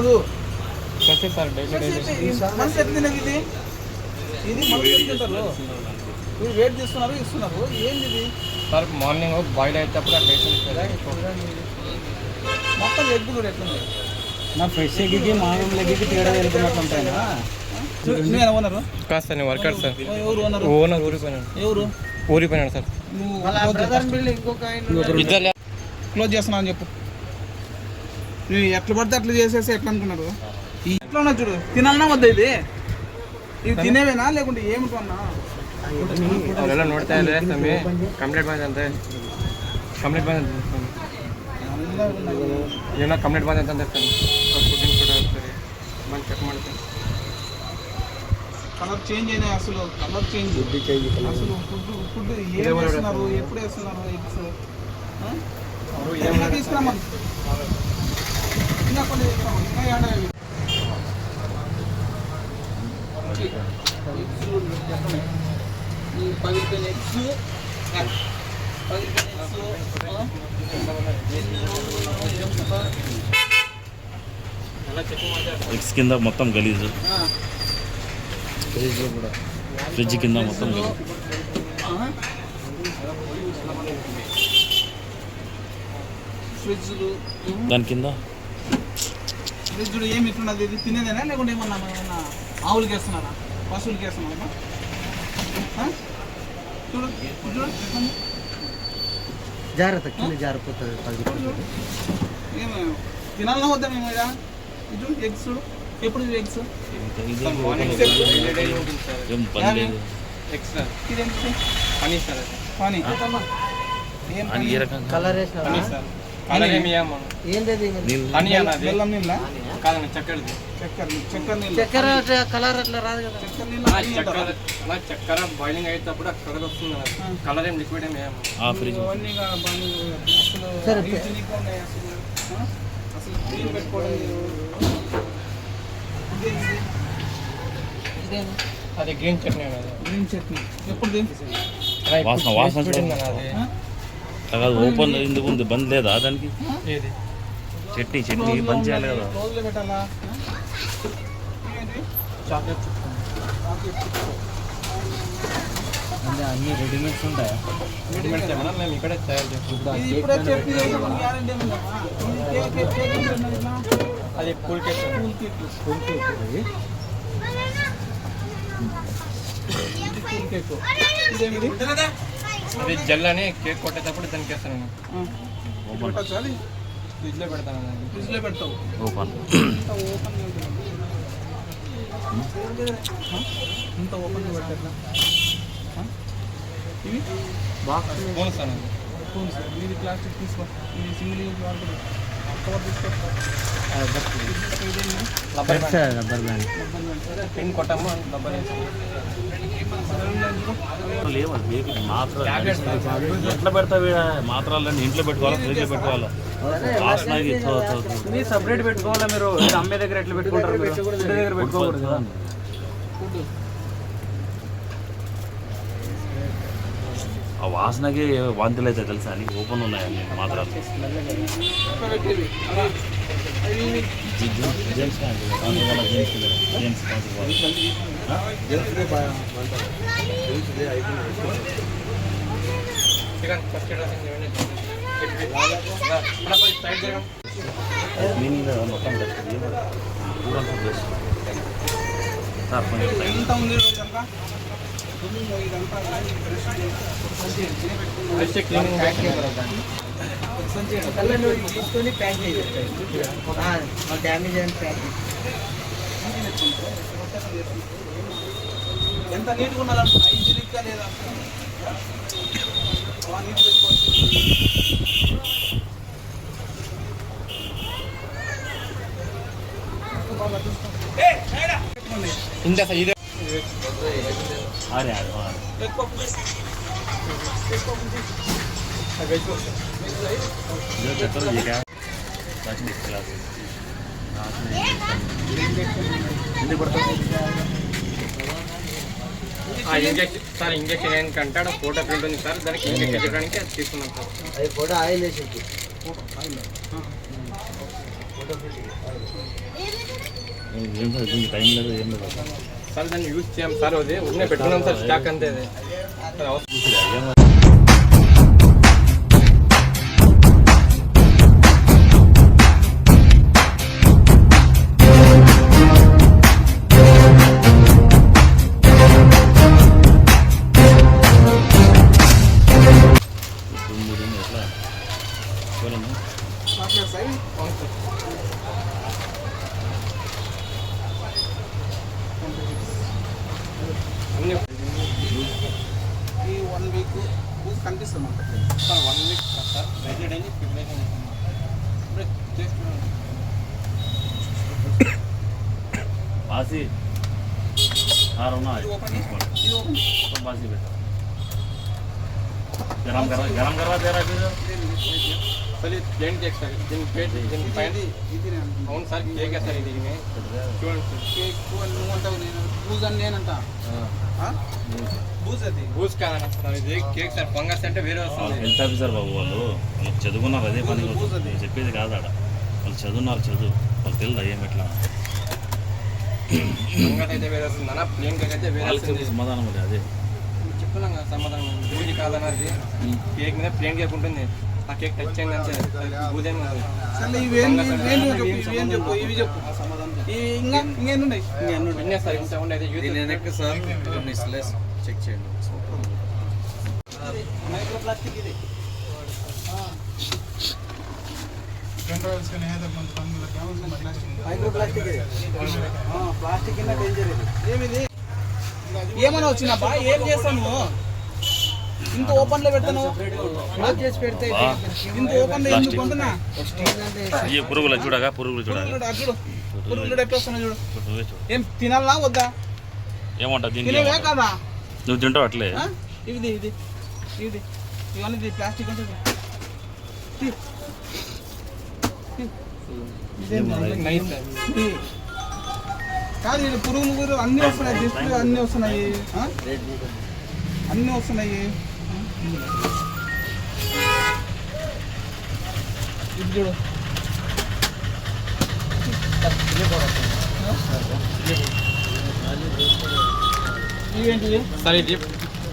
కాదు మనసు ఎట్లా ఇది? ఇది మీరు వెయిట్ చేస్తున్నారు ఇస్తున్నారు. ఏంది ఇది? సార్ మార్నింగ్ బాయిల్ అయ్యేటప్పుడు అట్లా మొత్తం ఎగ్ కూడా ఎట్లుంది? నా ఫ్రెష్ ఎగ్కి మామూలు ఎగ్కి తేడా వెళ్తున్నట్టు ఉంటాయినా కాదు సార్ నేను వర్కర్ సార్. ఎవరు ఓనరు ఓనర్ ఊరిపోయినాడు. ఎవరు? ఊరిపోయినాడు సార్. క్లోజ్ చేస్తున్నా అని చెప్పు. నువ్వు ఎట్లా పడితే అట్లా చేసేసి ఎట్లా అనుకున్నారు ఈ ఎట్లా ఉన్నా చూడు తినాలన్నా వద్దా ఇది ఇది తినేవేనా లేకుంటే ఏమిటన్నా ಅವರೆಲ್ಲ ನೋಡ್ತಾ ಇದ್ರೆ ಸ್ವಾಮಿ ಕಂಪ್ಲೇಂಟ್ ಬಂದಂತೆ ಕಂಪ್ಲೇಂಟ್ ಬಂದಂತೆ ಸ್ವಾಮಿ ಏನೋ ಕಂಪ್ಲೇಂಟ್ ಬಂದಂತೆ ಸ್ವಾಮಿ ಫುಡ್ಡಿಂಗ್ ಕೂಡ ಸರಿ ಬಂದು ಚೆಕ್ ಮಾಡ್ತೀನಿ కలర్ చేంజ్ అయినాయి అసలు కలర్ చేంజ్ అసలు ఫుడ్ ఫుడ్ ఏం వేస్తున్నారు ఎప్పుడు వేస్తున్నారు ఎగ్స్ ఇంకా తీసుకురామని పగిలిపోయిన ఎగ్స్ పగిలిపోయిన ఎగ్స్ ఎగ్స్ కింద మొత్తం గలీజు. ఫ్రిడ్జ్ కింద మొత్తం గలీజు. ఫ్రిడ్జ్లు దాని కింద? ఫ్రిడ్జ్లు ఏమి ఇట్లున్నది? ఇది తినేదేనా? లేకుంటే ఏమన్నా ఏమన్నా ఆవులకి వేస్తున్నారా పశువులకి వేస్తున్నారా ఆ? చూడు ఇది చూడు? జాగ్రత్త కింద జారిపోతుంది ఏమి? తినాలన్నా వద్దా మేము ఇక? ఇది చూడు ఎగ్స్ చూడు. ఎప్పుడు ఎగ్స్? X sir. ఇదేంటి పనీ సార్? పని. కలర్ కలర్ ఏమి ఇయ్యమను ఏంటది బెల్లం నీళ్ళ? కాదండి చక్కెరది. చక్కెర చక్కెర చక్కెర కలర్ అట్లా రాదు కదా. చక్కెర? అలా చక్కెర బాయిలింగ్ అయ్యేటప్పుడు ఆ కలర్ వస్తుంది కదా. కలర్ ఏం లిక్విడ్ ఏమి వేయము. ఆ ఫ్రిడ్జ్ అసలు క్లీన్ పెట్టుకోవడం? అది గ్రీన్ చట్నీ గ్రీన్ చట్నీ. ఎప్పుడు వాసన- వాసన ఓపెన్ ఎందుకు ఉంది? బంద్ లేదా దానికి? ఏది? చట్నీ చట్నీ బంద్ చేయాలి కదా. అంటే అన్ని రెడీమేడ్స్ ఉంటాయా? ఏమన్నా? మేము ఇక్కడే తయారు చేస్తాం? అది cool cake. Sir. Cool cake cool cake. ఇదేమిది? అది జెల్ అని కేక్ కొట్టేటప్పుడు దానికి వేస్తాను ఫ్రిడ్జ్లో పెడతాను ఫ్రిడ్జ్లో పెడతావు. ఓపెన్. ఇంత ఓపెన్ పెట్టట్లా ఇవి? స్పూన్స్ అన్నది స్పూన్స్ ఇది ప్లాస్టిక్ తీసుకో. ఇది సింగిల్ యూజ్ వాడుతుంది? రబ్బర్ బ్యాండ్ పిన్ కొట్టము రబ్బర్ లేవు మాత్రం ఎట్లా పెడతావు ఈడ? మాత్రాలన్నీ ఇంట్లో పెట్టుకోవాలా ఫ్రిడ్జ్లో పెట్టుకోవాలా వాసన మీరు సపరేట్ పెట్టుకోవాలా మీరు? అమ్మే దగ్గర ఎట్లా పెట్టుకుంటారు దగ్గర పెట్టుకోకూడదు ఆ వాసనకి వాంతులు అయితే తెలుసా అని ఓపెన్ ఉన్నాయండి మాత్రాలు మొత్తం బెస్ట్ బెస్ట్ సార్ కొంచెం తీసుకొని ప్యాక్ చేసి డ్యామేజ్ అయిన ప్యాక్ ఎంత నీట్గా ఉండాలనుకున్నా హైజీనిక్గా లేదా బాగా నీట్ పెట్టుకోవచ్చు ఇంత సార్ ఇదే అరే అరే అరే. ఎక్కువ जो चक्कर ये क्या पाँच मिनट क्लास हिंदी पढ़ता ఆ ఇంజెక్షన్ సార్ ఇంజెక్షన్ ఏంటంటే ఆడ ఫోటో ప్రింట్ ఉంది సార్ దానికి ఇంజెక్షన్ చేయడానికి అది తీసుకున్నాం సార్ అది కూడా ఆయిల్ వేసి ఫోటో ఆయిల్ ఏం సార్ దీనికి టైం లేదు ఏం లేదు సార్ దాన్ని యూజ్ చేయం సార్ అది. ఉన్నే పెట్టుకున్నాం సార్ స్టాక్ అంతే బాసి. సార్ ఇది. బాసి సార్ సార్. అవును సార్ కేక్ సార్. చూడండి సార్ కేక్ అని నువ్వు అంటావు నేను బూజ్ అని నేనంట ఆ? బూజ్ అది. బూస్ కాదన్న సార్ ఇది కేక్ సార్ ఫంగస్ అంటే వేరే వస్తుంది. హెల్త్ ఆఫీసర్ బాబు వాళ్ళు. చదువుకున్నారు అదే పని. చెప్పేది కాదు ఆడ. వాళ్ళు చదువున్నారు చదువు వాళ్ళు తెలుదా ఏం ఎట్లా? వాళ్ళకి సమాధానం అది. అదే చెప్తున్నాం కదా సమాధానం. బూజీ కాదన్నది. కేక్ మీద ప్లేన్ కేక్ ఉంటుంది. ఆ కేక్ టచ్ అయింది అంతే. బూజీ అని కాదు. సరే ఇవి ఏం ఇవి ఏం చెప్పు ఇవి ఏం చెప్పు ఇవి చెప్పు ఇవి ఇంకా ఇంకేం ఉన్నాయి విన్నే సార్ ఇంత ఉండేది యూత్ సార్ చెక్ చేయండి మైక్రో ప్లాస్టిక్ ఇది మైక్రో ప్లాస్టిక్ ఇది ప్లాస్టిక్ కింద డేంజర్ ఇది ఏమిది ఏమైనా వచ్చినబ్బా ఏం చేస్తాను ఇంత ఓపెన్లో పెడతాను చేసి పెడితే ఇంత ఓపెన్లో ఎందుకు కొంటున్నా ఈ పురుగులు చూడగా పురుగులు చూడగా చూడు పురుగులు చూడు ఏం తినాలా వద్దా ఏమంటా తినే కదా నువ్వు తింటావు అట్లే ఇది ఇది ఇది ఇవన్నీ ప్లాస్టిక్ అంటే కాదు ఇది పురుగులు గురు అన్నీ వస్తున్నాయి డిస్ప్లే అన్నీ వస్తున్నాయి ఆ? అన్నీ వస్తున్నాయి ఇది చూడు ఇవేంటివి సార్ ఇది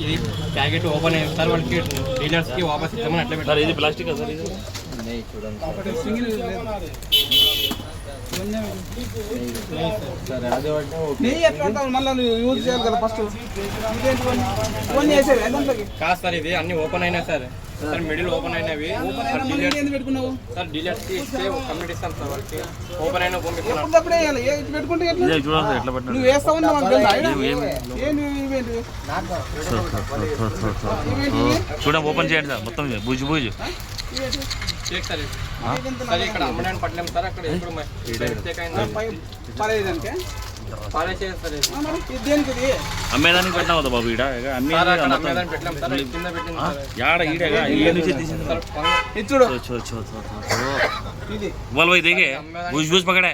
ఇది ప్యాకెట్ ఓపెన్ అయ్యింది సార్ వాళ్ళకి డీలర్స్కి వాపస్ ఇచ్చామని అట్లా సార్ పెట్టారు ఇది ప్లాస్టిక్ సార్ ఇది లేదు. ఇవన్నీ నెయ్యి ఎట్లా మళ్ళీ యూజ్ చేయాలి కదా ఫస్ట్. వేసేవి దాంట్లోకి కాదు సార్ ఇది అన్ని ఓపెన్ అయినాయి సార్. సార్. మిడిల్ ఓపెన్ అయినవి సార్ డీలర్స్ ఏంది పెట్టుకున్నావు? సార్ డీలర్స్కి ఇస్తే సార్ వాళ్ళకి. ఓపెన్ అయినా పెట్టుకుంటే చూడండి నువ్వు వేస్తావు ఓపెన్ చేయండి సార్. మొత్తం ఇది. బూజు ఇక్కడ అమ్మడానికి పట్టలేము సార్ అక్కడ ఎప్పుడు పర్లేదంటే అమ్మేదానికి పెట్టినా కదా బాబు ఈడ? అన్ని యాడ దిగే. బూజ్ బూజ్ పకడే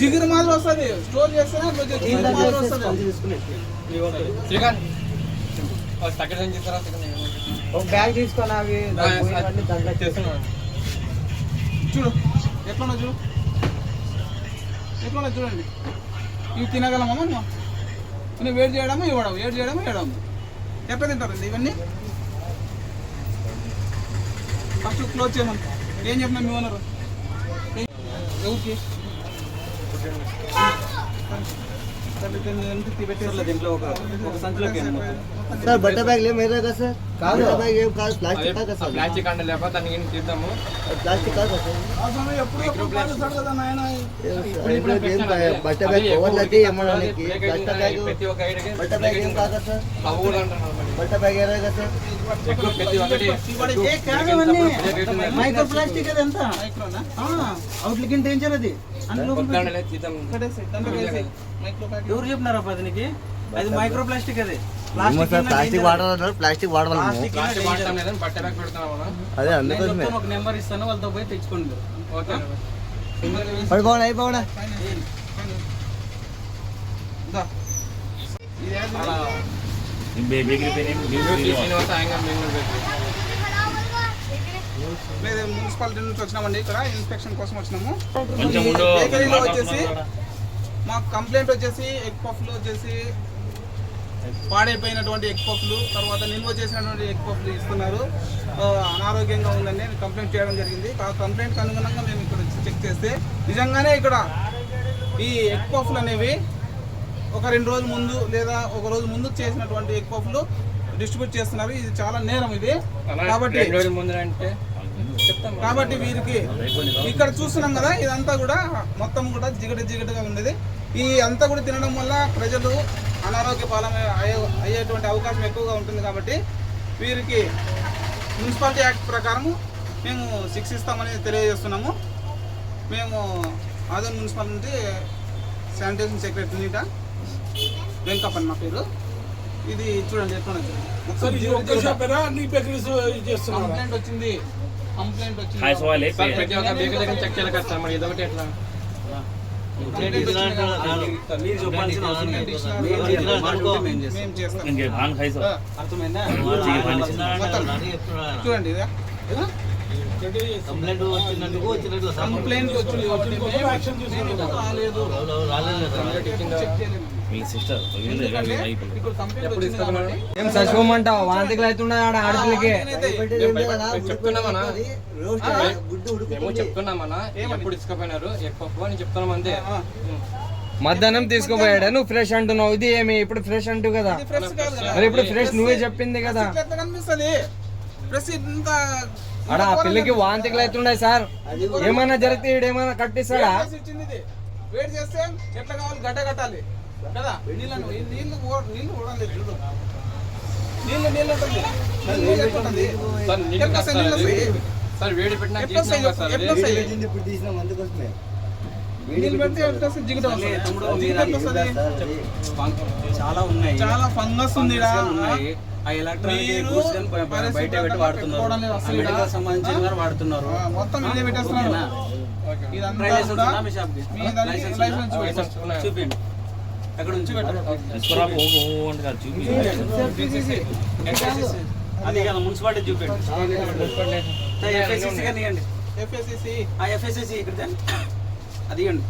జిగురు మాదిరి వస్తుంది. స్టోర్ చేస్తేనే బ్యాగ్ తీసుకొని అవి చేస్తున్నాను. చూడు ఎట్లా చూడు. ఎట్లా చూడండి. ఇవి తినగలమా వేడి చేయడము ఇవ్వడం వేడి చేయడము ఇవ్వడం ఎట్లా తింటారండి ఇవన్నీ? ఫస్ట్ క్లోజ్ చేయమని ఏం చెప్పినా మీ ఓనరు ఎవరికి సార్ బట్ట బ్యాగ్ లే మేరే కదా సార్ కాదు బ్యాగ్ ఏం కాదు అదే ప్లాస్టిక్ కాదు ఆ అసలు ప్లాస్టిక్ అండ లేకపోతే దాన్ని ఏం తీద్దాము ప్లాస్టిక్ కాదు అసలు ఏం సార్, ఏం కాదు. బట్ట అదే బ్యాగ్ ఎక్కువ కవర్లు అయితే ఏమన్నా అదే నీకు? బ్రేక్ బట్ట అయితే బ్యాగ్ ప్రతి ఒక్క ఐడికి బట్ట బ్యాగ్ ఏం కాదు సార్ అవ్వకూడదు అంటున్నారు మరి. ప్లాస్టిక్ అది ఎంత అవుట్లుకి డేంజర్ అది ఎవరు చెప్పినారా పదినికి అది మైక్రో ప్లాస్టిక్ అది ప్లాస్టిక్ వాడాలన్నారు ప్లాస్టిక్ వాడవాలి ప్లాస్టిక్ ప్లాస్టిక్ వాడటం లేదని బట్ట బ్యాగ్ పెడుతున్నాము అదే అందుకోసమే ఒక నెంబర్ ఇస్తాను వాళ్ళతో పోయి తెచ్చుకోండి ఓకే పడిపోవడం అయిపోవడా బేకరీ పేరు. లేదు మున్సిపాలిటీ నుంచి వచ్చినామండి. ఇక్కడ ఇన్స్పెక్షన్ కోసం వచ్చినాము. బేకరీలో వచ్చేసి మాకు కంప్లైంట్ వచ్చేసి ఎగ్ పఫ్లు వచ్చేసి పాడైపోయినటువంటి ఎగ్ పఫ్లు తర్వాత నిల్వ చేసినటువంటి ఎగ్ పఫ్లు ఇస్తున్నారు. ఆ, అనారోగ్యంగా ఉందని కంప్లైంట్ చేయడం జరిగింది. ఆ కంప్లైంట్కి అనుగుణంగా మేము ఇక్కడ చెక్ చేస్తే నిజంగానే ఇక్కడ ఈ ఎగ్ పఫ్లు అనేవి ఒక రెండు రోజుల ముందు లేదా ఒక రోజు ముందు చేసినటువంటి ఎగ్ పఫ్లు డిస్ట్రిబ్యూట్ చేస్తున్నారు. ఇది చాలా నేరం ఇది. కాబట్టి కాబట్టి వీరికి ఇక్కడ చూస్తున్నాం కదా ఇదంతా కూడా మొత్తం కూడా జిగట జిగటగా ఉండేది ఈ అంతా కూడా తినడం వల్ల ప్రజలు అనారోగ్య పాలన అయ్యే అయ్యేటువంటి అవకాశం ఎక్కువగా ఉంటుంది కాబట్టి వీరికి మున్సిపాలిటీ యాక్ట్ ప్రకారం మేము శిక్షిస్తామని తెలియజేస్తున్నాము. మేము ఆదోన్ మున్సిపాలిటీ శానిటేషన్ సెక్రటరీ నీట వెంకప్పని మా పేరు. ఇది చూడండి ఎట్లా కంప్లైంట్ వచ్చింది. కంప్లైంట్ వచ్చింది. ప్రతి ఒక్క బేకరీ దగ్గర చెక్ చేయాలి కదా సార్ మరి ఇదొకటి ఎట్లా? చూడండి? కంప్లైంట్ వచ్చినట్టుకు వచ్చినట్టు కంప్లైంట్ రాలేదు. మీ సిస్టర్ ఏం చచ్చిపోమంటావు వాంతికలు అవుతున్నాయి ఆడ ఆడపిల్లకి. చెప్తున్నామన్నా గుడ్డు మేము చెప్తున్నామన్నా ఎప్పుడు ఇసుకపోయినారు ఎక్కువ అని చెప్తున్నాం అంతే. మధ్యాహ్నం తీసుకుపోయాడు? నువ్వు ఫ్రెష్ అంటున్నావు. ఇది ఏమి? ఇప్పుడు ఫ్రెష్ అంటూ కదా. ఇది ఫ్రెష్ కాదు కదా. మరి ఇప్పుడు ఫ్రెష్ నువ్వే చెప్పింది కదా. ఫ్రెష్ ఇంత ఆడ ఆ పిల్లకి వాంతికలు అవుతున్నాయి సార్? ఏమైనా జరిగితే ఏమైనా కట్టిస్తాడా? వేడి చేస్తే ఎట్లా కావాలి? గడ్డ కట్టాలి. కదా? నీళ్ళను ఈ నీళ్ళు నీళ్ళు చూడు. సార్ వేడి పెట్టినా? చాలా ఉన్నాయి. చాలా ఫంగస్ ఉంది ఆ ఎలక్ట్రానిక్ గూడ్స్ బయట పెట్టి వాడుతున్నారు. మెడికల్. సంబంధించిన వారు వాడుతున్నారు. మొత్తం ఇదే పెట్టేస్తున్నారు? చూపించండి. కాదు చూపి అది కదా మున్సిపాలిటీ చూపించండి ఎఫ్ఎస్సిసి కానీ ఇవ్వండి FSCC ఆ ఎఫ్ఎస్సిసి ఇక్కడ తేండి. అది ఇవ్వండి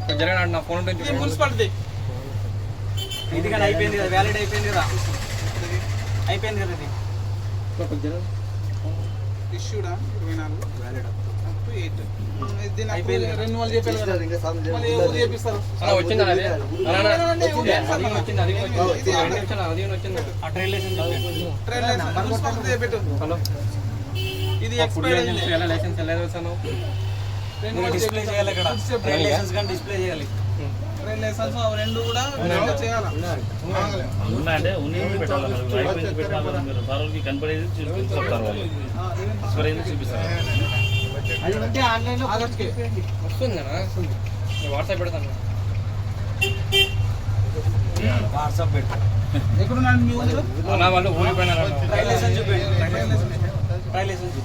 ఇక్కడ జరగండి నా ఫోన్ మున్సిపాలిటీ. ఇది కానీ అయిపోయింది కదా వ్యాలిడ్ అయిపోయింది కదా. అయిపోయింది కదా ఇది? ఇష్యూడా? ఇరవై నాలుగు. అప్ ఎయిట్ కదా. వచ్చింది ఇది ఎక్స్పైర్ లైసెన్స్ ఎలా? లైసెన్స్ ఎలా? వేసాను మీరు డిస్ప్లే చేయాలి ఇక్కడ. ట్రైల్ లైసెన్స్ కానీ డిస్ప్లే చేయాలి. ట్రైన్ లైసెన్స్ అవి రెండు కూడా రెండు చేయాలా? ఆగలే. ఉన్నాయంటే ఉన్ని పెట్టాలి? పెట్టాలి? మీరు సార్కి కనపడేది వాళ్ళు. చూపిస్తారు? ఆగస్ట్కి వస్తుంది. కదా? నేను వాట్సాప్ పెడతాను. వాట్సాప్ మీ ఊరు? వాళ్ళు ఊరిపోయినారు ట్రైల్ లైసెన్స్ చూపించండి లైసెన్స్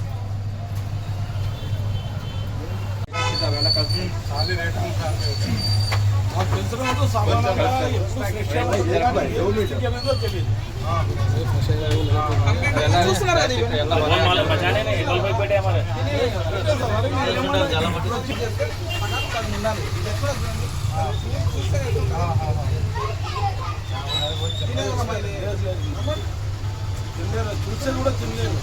చూస్తే కూడా తినలేరు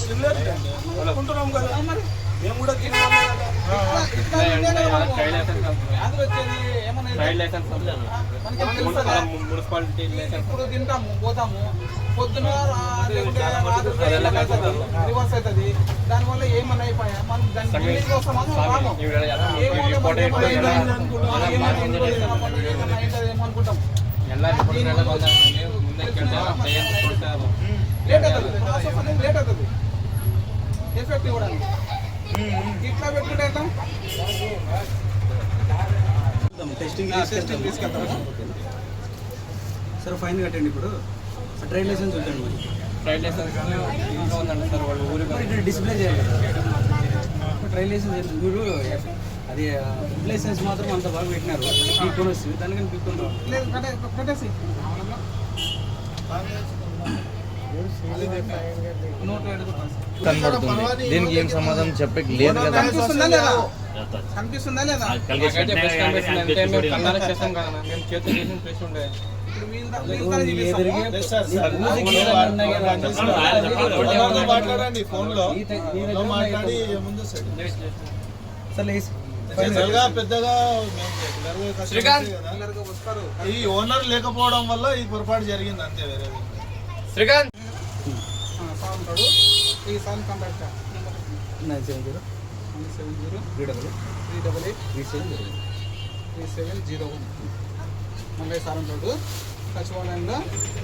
తినలేరు అనుకుంటున్నాం కదా మరి. మేము కూడా ఇప్పుడు తింటాము పోతాము పొద్దున రివర్స్ అవుతుంది దానివల్ల ఏమన్నా అయిపోయా మనం దాని కోసం అనుకుంటాం లేట్ లేట్ అవుతుంది ఎఫెక్ట్ ఇవ్వడానికి ఇట్లా పెట్టుకుంటే ఎట్లా టెస్టింగ్ తీసుకెళ్తారా సరే ఫైన్ కట్టండి ఇప్పుడు. ట్రైన్ లైసెన్స్ చూడండి మరి. ట్రైల్ లైసెన్స్ ఉందండి సార్ వాళ్ళు ఊరికి డిస్ప్లే చేయాలి ట్రైల్ లైసెన్స్? మీరు అది ఫుడ్ లైసెన్స్ మాత్రం అంత బాగా పెట్టినారు. పీక్కొని వస్తుంది. దానికని పీక్కొని కనబడుతుంది దీనికి ఏం సమాధానం చెప్పక లేదు కదా. కనిపిస్తుందా లేదా? కనిపిస్తుందా లేదా? మేము చేతులు చేసిన ప్లేస్ ఉండే. మాట్లాడండి మాట్లాడి ముందు సరే. పెద్దగా ఈ ఓనర్ లేకపోవడం వల్ల ఈ పొరపాటు జరిగింది అంతే వేరే శ్రీకాంత్! ఈ sir contact nine seven zero. One seven zero. Three double three double eight. Three seven zero. Three seven zero one. Mangayya sir ఉంటాడు సచివాలయంలో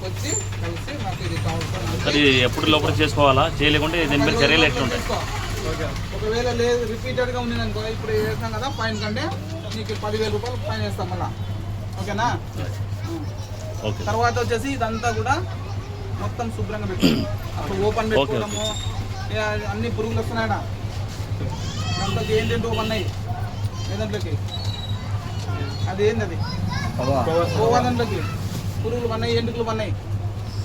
వచ్చి కలిసి నాకు ఇది కావాలి ఎప్పుడు లోపల చేసుకోవాలా? చేయలేకుంటే దీని మీద చర్యలు ఎట్లుంటాయి. ఒకవేళ లేదు రిపీటెడ్గా ఉంది అనుకో ఇప్పుడు వేసాం కదా ఫైన్ కంటే నీకు పదివేల రూపాయలు ఫైన్ వేస్తాం మళ్ళా. ఓకేనా? ఓకే. తర్వాత వచ్చేసి ఇదంతా కూడా మొత్తం శుభ్రంగా పెట్టుకోవాలి అప్పుడు ఓపెన్ పెట్టుకోవడము అన్ని పురుగులు వస్తున్నాయట. దాంట్లోకి ఏంటంటూ ఉన్నాయి ఏ దాంట్లోకి? అది ఏంది అది దాంట్లోకి. పురుగులు పన్నాయి ఎంటుకలు పన్నాయి.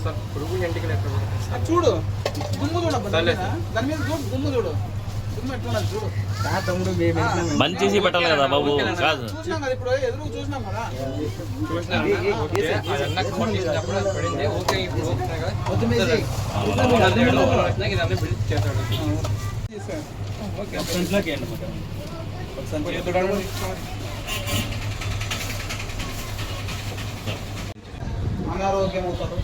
సార్ పురుగు ఎంటికలు ఎక్కడ చూడు. దుమ్ము చూడు దాని మీద. చూడు దుమ్ము చూడు. దుమ్ము బంద్ చేసి పెట్టాలి కదా బాబు కాదు. అనారోగ్యం అవుతారు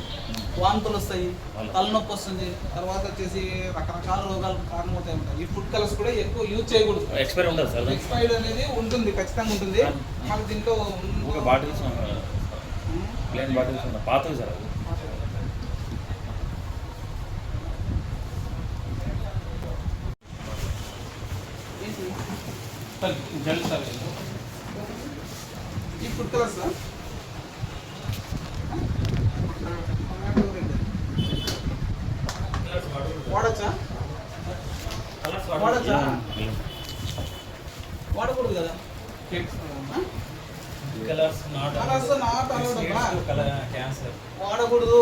వాంతులు వస్తాయి తలనొప్పి వస్తుంది తర్వాత వచ్చేసి రకరకాల రోగాలకు కారణమవుతాయి ఉంటాయి ఈ ఫుడ్ కలర్స్ కూడా ఎక్కువ యూజ్ చేయకూడదు. ఎక్స్పైర్ ఉంటుంది సార్ ఎక్స్పైర్డ్ అనేది ఉంటుంది ఖచ్చితంగా ఉంటుంది. మనకి దీంట్లో ఒక బాటిల్స్ ప్లేన్ బాటిల్స్ పాతవి సార్ అవి. సార్ సార్ ఈ ఫుడ్ కలర్స్ వాడచ్చా వాడచ్చా? వాడకూడదు కదా? Cakes colours not colours not allowed colour cancer వాడకూడదు?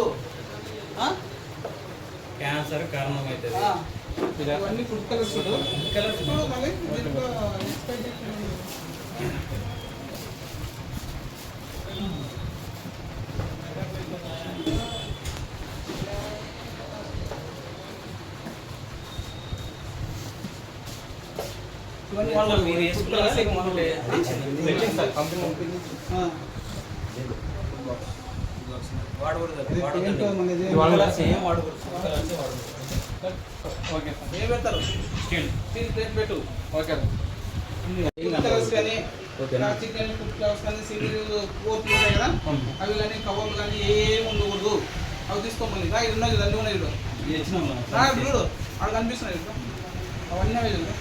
క్యాన్సర్ కారణం అవుతుంది ఆ. ఇవన్నీ ఫుడ్ కలర్స్ చూడు. కలర్స్ మళ్ళీ ఓకే ఫుడ్ కలర్స్ కానీ కోట్లు ఉంటాయి కదా? అవి కానీ కవర్లు కానీ ఏం ఉండకూడదు. అవి తీసుకోమని. రా ఇది ఉన్నది అన్నీ ఉన్నాయి చూడు. చూడు. అక్కడ కనిపిస్తున్నాయి చూడు. అవన్నీ అవి చూడు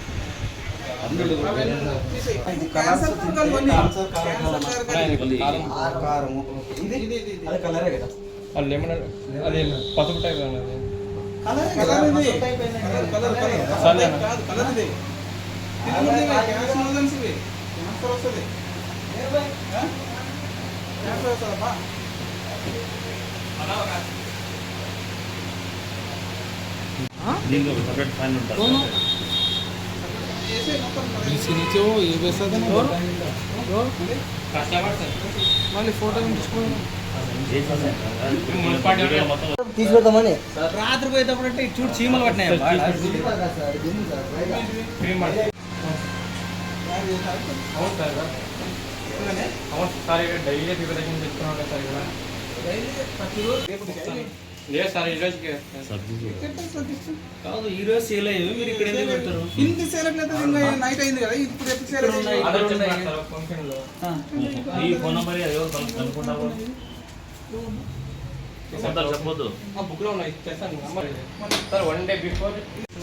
ఇది ఇది ఇది ఇది. అది కలరే కదా? అది లెమన్ అది పసుపు టైప్ అన్నది కలర్ కలర్ ఇది. Colour colour colour. కాదు? కలర్ ఇది. ఇది ఉంది ఇవి, క్యాన్సర్ నూడిల్స్ ఇవి. క్యాన్సర్ వస్తుంది. ఆ? క్యాన్సర్ వస్తుందమ్మా ఒక సపరేట్ ఫైన్ ఉంటుంది బీసీ నుంచి ఏ బస్ ఫోటో తీసుకెళ్తామని రాత్రి పోయేటప్పుడు అంటే చూడు చీమలు పట్టినాయి? అవును డైలీ ప్రిపరేషన్ చేస్తున్నాం కదా డైలీ ప్రతిరోజు లేదు సార్ ఈరోజుకి కాదు ఈ రోజు సేల్ అయ్యేవి మీరు ఇక్కడ ఎందుకు పెడతారు? ఇంటి సేల్ ఎట్లయితే ఇంకా నైట్ అయింది కదా ఇప్పుడు ఎప్పుడు సేల్ ఇక్కడ ఉన్నాయి. ఆర్డర్ చేస్తున్నారు సార్ ఫంక్షన్లో ఈ ఫోన్ నెంబర్ ఎవరు కనుక్కుంటావు చెప్పొద్దు. ఆ బుక్లో ఉన్నాయి ఇచ్చేస్తాను నెంబర్ ఇది. సార్ వన్ డే బిఫోర్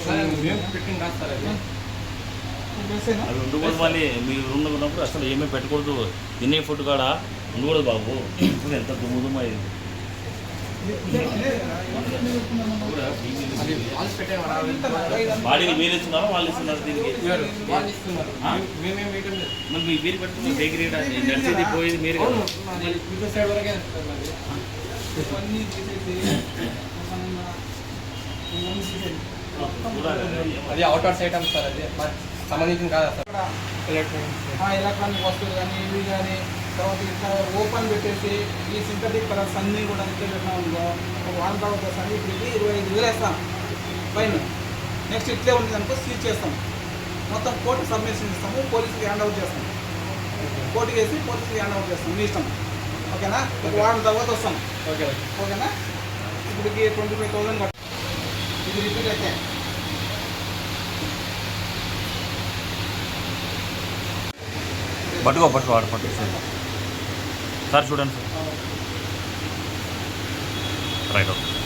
మేము పెట్టింది కాదు సార్ అది. అవి ఉండకూడదు మళ్ళీ మీరు ఉన్నప్పుడు అసలు ఏమీ పెట్టకూడదు. తినే ఫుడ్ కాడ? ఉండకూడదు బాబు. ఇప్పుడు ఎంత దుమ్ము దుమ్ము అయింది. బాడీకి మీరు ఇస్తున్నారా వాళ్ళు ఇస్తున్నారు దీనికి? మరి మీ మీరు పెట్టుకున్న బేకరీ నడిచేది పోయేది మీరు అది అది అవుట్వర్స్ ఐటమ్స్ సార్ అది మనకి సంబంధించింది కాదా సార్? ఎలక్ట్రానిక్ వస్తువులు కానీ ఇవి కానీ తర్వాత ఇట్లా ఓపెన్ పెట్టేసి ఈ సింథటిక్ కలర్స్ అన్నీ కూడా ఇట్లా పెట్టినా ఉందో ఒక వారం తర్వాత ఇప్పుడు ఇది ఇరవై ఐదు వేలు వేస్తాం. ఫైన్ నెక్స్ట్ ఇట్లే ఉంది అనుకో సీజ్ చేస్తాం. మొత్తం కోర్టు సబ్మిషన్ ఇస్తాము పోలీసుకి హ్యాండ్ అవుట్ చేస్తాం. కోర్టుకి వేసి పోలీసుకి హ్యాండ్ అవుట్ చేస్తాం మీ ఇష్టం. ఓకేనా? ఒక వారం తర్వాత వస్తాం. ఓకే. ఓకేనా? ఇప్పటికి ట్వంటీ ఫైవ్ థౌసండ్ ఇది రిపీట్ అయితే. పట్టుకో పట్టుకో ఆడ పట్టుకో. సార్ చూడండి సార్. Right okay.